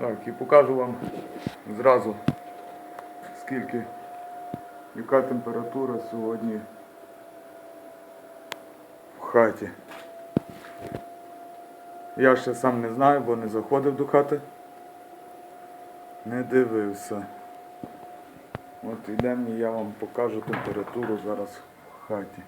Так, і покажу вам зразу, скільки, яка температура сьогодні в хаті. Я ще сам не знаю, бо не заходив до хати. Не дивився. От йдемо і я вам покажу температуру зараз в хаті.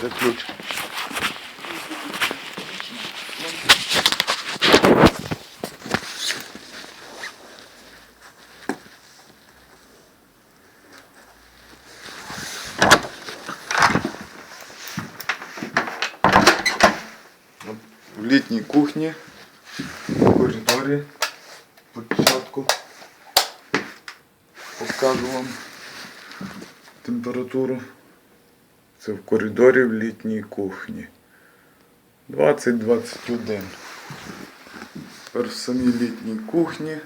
Це ключ. От В літній кухні, в коридорі, початку покажу вам температуру. Це в коридорі в літній кухні. 20-21. Тепер в самій літній кухні.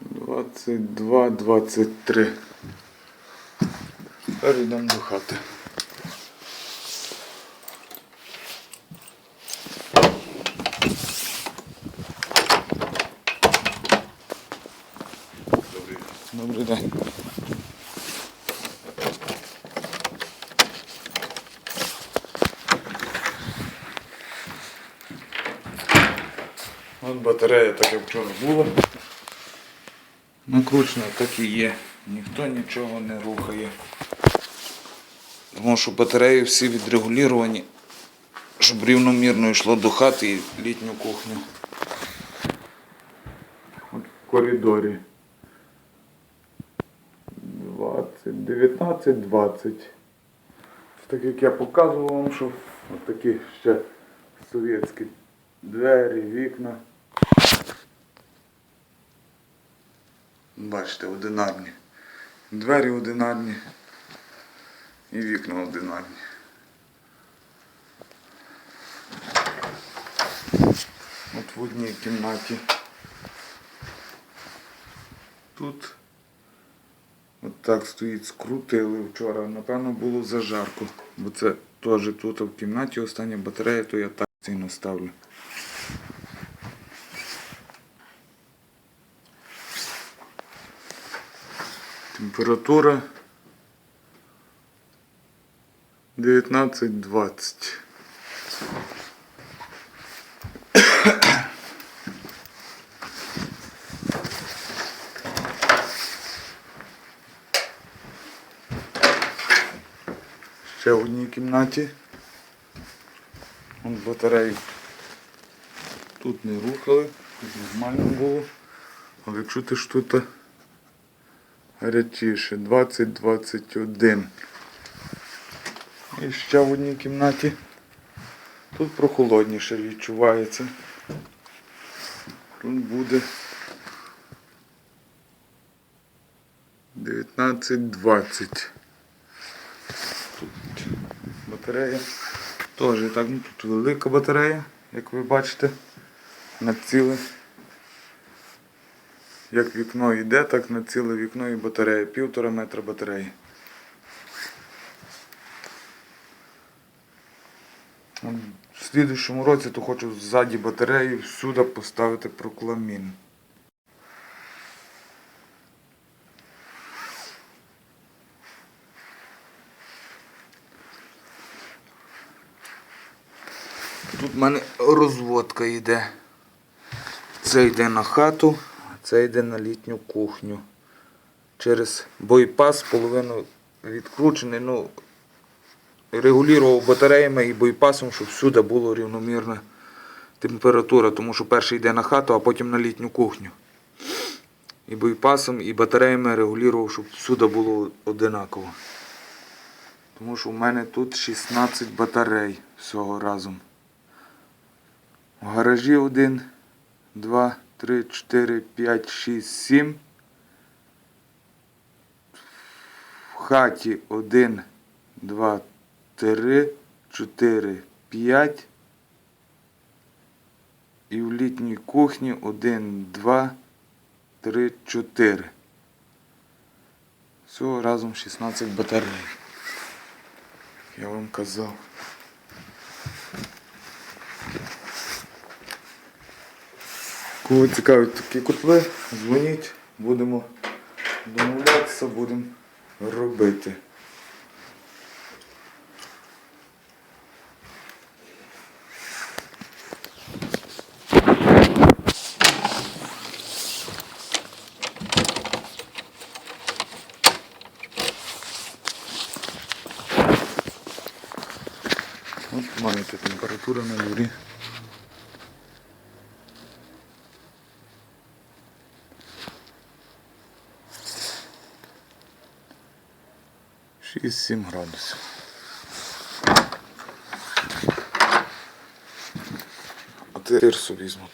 Двадцять два, двадцять три. Тепер йдемо до хати. День. От батарея так як вчора була. Накручена так і є. Ніхто нічого не рухає. Тому що батареї всі відрегуліровані, щоб рівномірно йшло до хати і літню кухню. От в коридорі. 20, 19, 20. Так як я показував вам, що от такі ще совєтські двері, вікна. Бачите, одинарні. Двері одинарні і вікна одинарні. От в одній кімнаті. Тут От так стоїть, скрутили вчора. Напевно, було зажарко. Бо це теж тут в кімнаті остання батарея, то я так сильно ставлю. Температура 19-20. Ще в одній кімнаті. Вон батареї тут не рухали, тут нормально було. Але якщо ти ж тут гарячіше, 20-21. І ще в одній кімнаті. Тут прохолодніше відчувається. Тут буде 19-20. Батарея. Теж так, ну, тут велика батарея, як ви бачите, на ціле. Як вікно йде, так на ціле вікно і батарея. Півтора метра батареї. В слідущому році то хочу ззаді батареї всюди поставити прокламін. Тут в мене розводка йде. Це йде на хату, а це йде на літню кухню. Через бойпас половину відкручений, ну регулював батареями і боєпасом, щоб всюди була рівномірна температура, тому що перший йде на хату, а потім на літню кухню. І боєпасом, і батареями регулював, щоб всюди було одинаково. Тому що в мене тут 16 батарей всього разом. В гаражі 1, 2, 3, 4, 5, 6, 7. В хаті 1, 2, 3, 4, 5. І в літній кухні 1, 2, 3, 4. Всього разом 16 батарей. Я вам казав. Кого цікавить такі котли, дзвоніть, будемо домовлятися, будемо робити. От маєте температура на дворі. Шість-сім градусів. А тепер собі візьму.